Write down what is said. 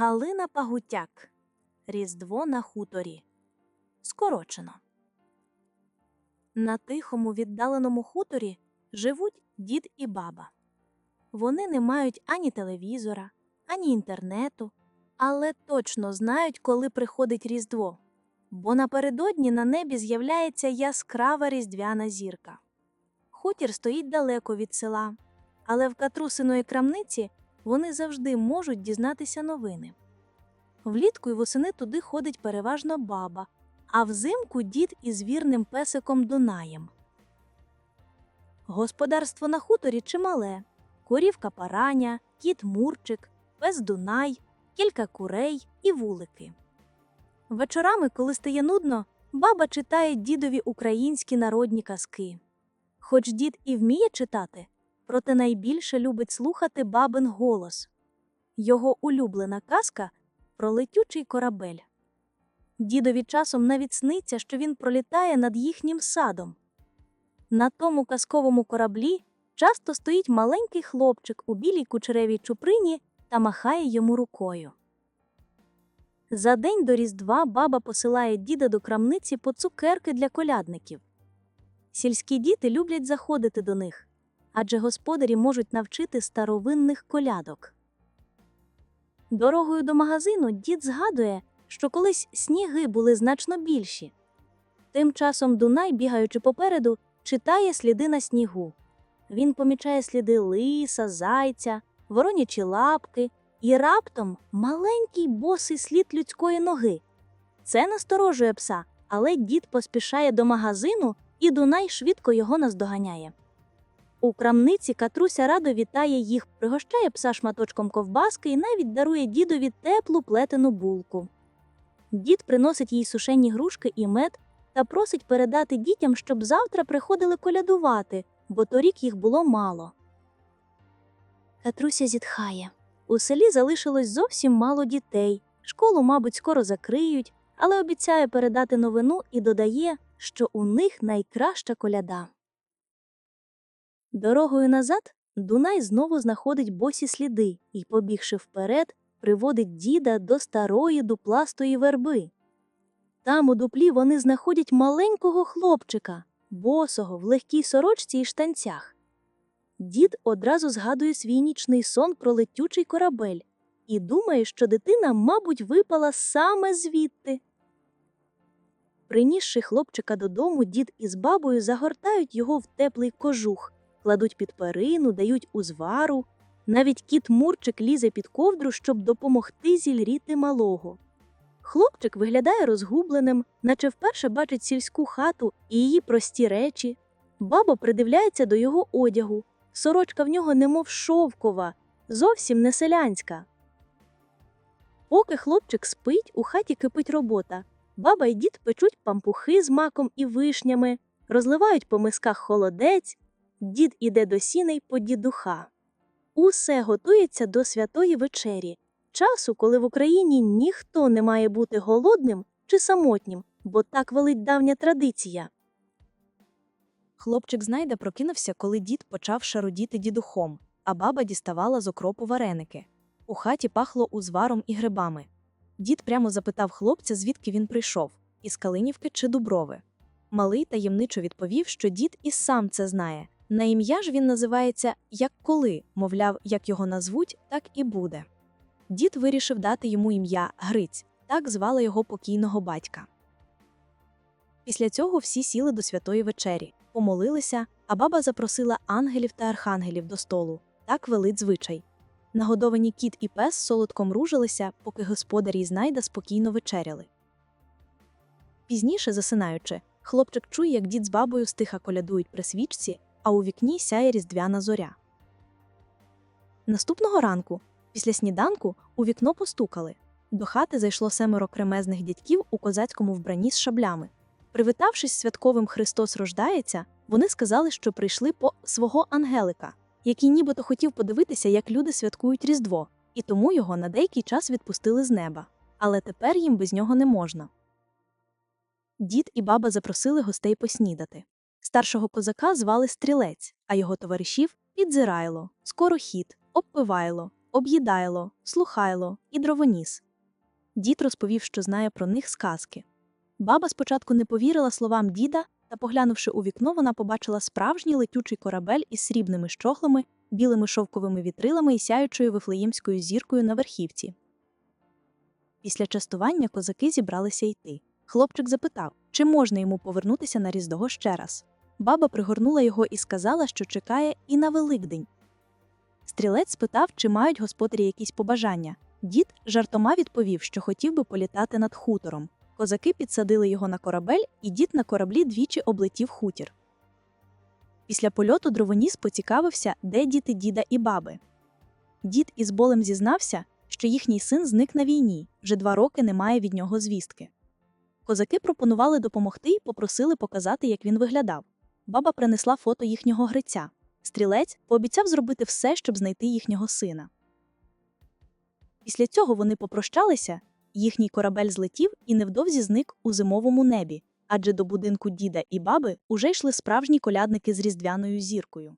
Галина Пагутяк. Різдво на хуторі. Скорочено. На тихому віддаленому хуторі живуть дід і баба. Вони не мають ані телевізора, ані інтернету, але точно знають, коли приходить Різдво, бо напередодні на небі з'являється яскрава різдвяна зірка. Хутір стоїть далеко від села, але в катрусиної крамниці вони завжди можуть дізнатися новини. Влітку й восени туди ходить переважно баба, а взимку дід із вірним песиком Дунаєм. Господарство на хуторі чимале: корівка параня, кіт Мурчик, пес Дунай, кілька курей і вулики. Вечорами, коли стає нудно, баба читає дідові українські народні казки. Хоч дід і вміє читати, проте найбільше любить слухати бабин голос. Його улюблена казка про летючий корабель. Дідові часом навіть сниться, що він пролітає над їхнім садом. На тому казковому кораблі часто стоїть маленький хлопчик у білій кучеревій чуприні та махає йому рукою. За день до Різдва баба посилає діда до крамниці по цукерки для колядників. Сільські діти люблять заходити до них, адже господарі можуть навчити старовинних колядок. Дорогою до магазину дід згадує, що колись сніги були значно більші. Тим часом Дунай, бігаючи попереду, читає сліди на снігу. Він помічає сліди лиса, зайця, воронячі лапки і раптом маленький босий слід людської ноги. Це насторожує пса, але дід поспішає до магазину, і Дунай швидко його наздоганяє. У крамниці Катруся радо вітає їх, пригощає пса шматочком ковбаски і навіть дарує дідові теплу плетену булку. Дід приносить їй сушені грушки і мед та просить передати дітям, щоб завтра приходили колядувати, бо торік їх було мало. Катруся зітхає. У селі залишилось зовсім мало дітей. Школу, мабуть, скоро закриють, але обіцяє передати новину і додає, що у них найкраща коляда. Дорогою назад Дунай знову знаходить босі сліди і, побігши вперед, приводить діда до старої дупластої верби. Там у дуплі вони знаходять маленького хлопчика, босого в легкій сорочці і штанцях. Дід одразу згадує свій нічний сон про летючий корабель і думає, що дитина, мабуть, випала саме звідти. Принісши хлопчика додому, дід із бабою загортають його в теплий кожух, кладуть під перину, дають узвару. Навіть кіт Мурчик лізе під ковдру, щоб допомогти зільріти малого. Хлопчик виглядає розгубленим, наче вперше бачить сільську хату і її прості речі. Баба придивляється до його одягу. Сорочка в нього немов шовкова, зовсім не селянська. Поки хлопчик спить, у хаті кипить робота. Баба й дід печуть пампухи з маком і вишнями, розливають по мисках холодець, дід іде до сіней по дідуха. Усе готується до святої вечері, часу, коли в Україні ніхто не має бути голодним чи самотнім, бо так велить давня традиція. Хлопчик знайде прокинувся, коли дід почав шарудіти дідухом, а баба діставала з окропу вареники. У хаті пахло узваром і грибами. Дід прямо запитав хлопця, звідки він прийшов із Калинівки чи Дуброви. Малий таємничо відповів, що дід і сам це знає. На ім'я ж він називається як коли, мовляв, як його назвуть, так і буде. Дід вирішив дати йому ім'я Гриць, так звали його покійного батька. Після цього всі сіли до святої вечері, помолилися, а баба запросила ангелів та архангелів до столу. Так велить звичай. Нагодовані кіт і пес солодко мружилися, поки господарі знайда спокійно вечеряли. Пізніше, засинаючи, хлопчик чує, як дід з бабою стиха колядують при свічці, а у вікні сяє різдвяна зоря. Наступного ранку, після сніданку, у вікно постукали. До хати зайшло семеро кремезних дядьків у козацькому вбранні з шаблями. Привітавшись святковим Христос рождається, вони сказали, що прийшли по свого ангелика, який нібито хотів подивитися, як люди святкують Різдво, і тому його на деякий час відпустили з неба. Але тепер їм без нього не можна. Дід і баба запросили гостей поснідати. Старшого козака звали Стрілець, а його товаришів Підзирайло, Скорохід, Обпивайло, Об'їдайло, слухайло і дровоніс. Дід розповів, що знає про них сказки. Баба спочатку не повірила словам діда, та, поглянувши у вікно, вона побачила справжній летючий корабель із срібними щоглами, білими шовковими вітрилами і сяючою вифлеємською зіркою на верхівці. Після частування козаки зібралися йти. Хлопчик запитав, чи можна йому повернутися на Різдво ще раз. Баба пригорнула його і сказала, що чекає і на Великдень. Стрілець спитав, чи мають господарі якісь побажання. Дід жартома відповів, що хотів би політати над хутором. Козаки підсадили його на корабель, і дід на кораблі двічі облетів хутір. Після польоту дровоніс поцікавився, де діти діда і баби. Дід із болем зізнався, що їхній син зник на війні, вже два роки немає від нього звістки. Козаки пропонували допомогти і попросили показати, як він виглядав. Баба принесла фото їхнього гриця. Стрілець пообіцяв зробити все, щоб знайти їхнього сина. Після цього вони попрощалися, їхній корабель злетів і невдовзі зник у зимовому небі, адже до будинку діда і баби уже йшли справжні колядники з різдвяною зіркою.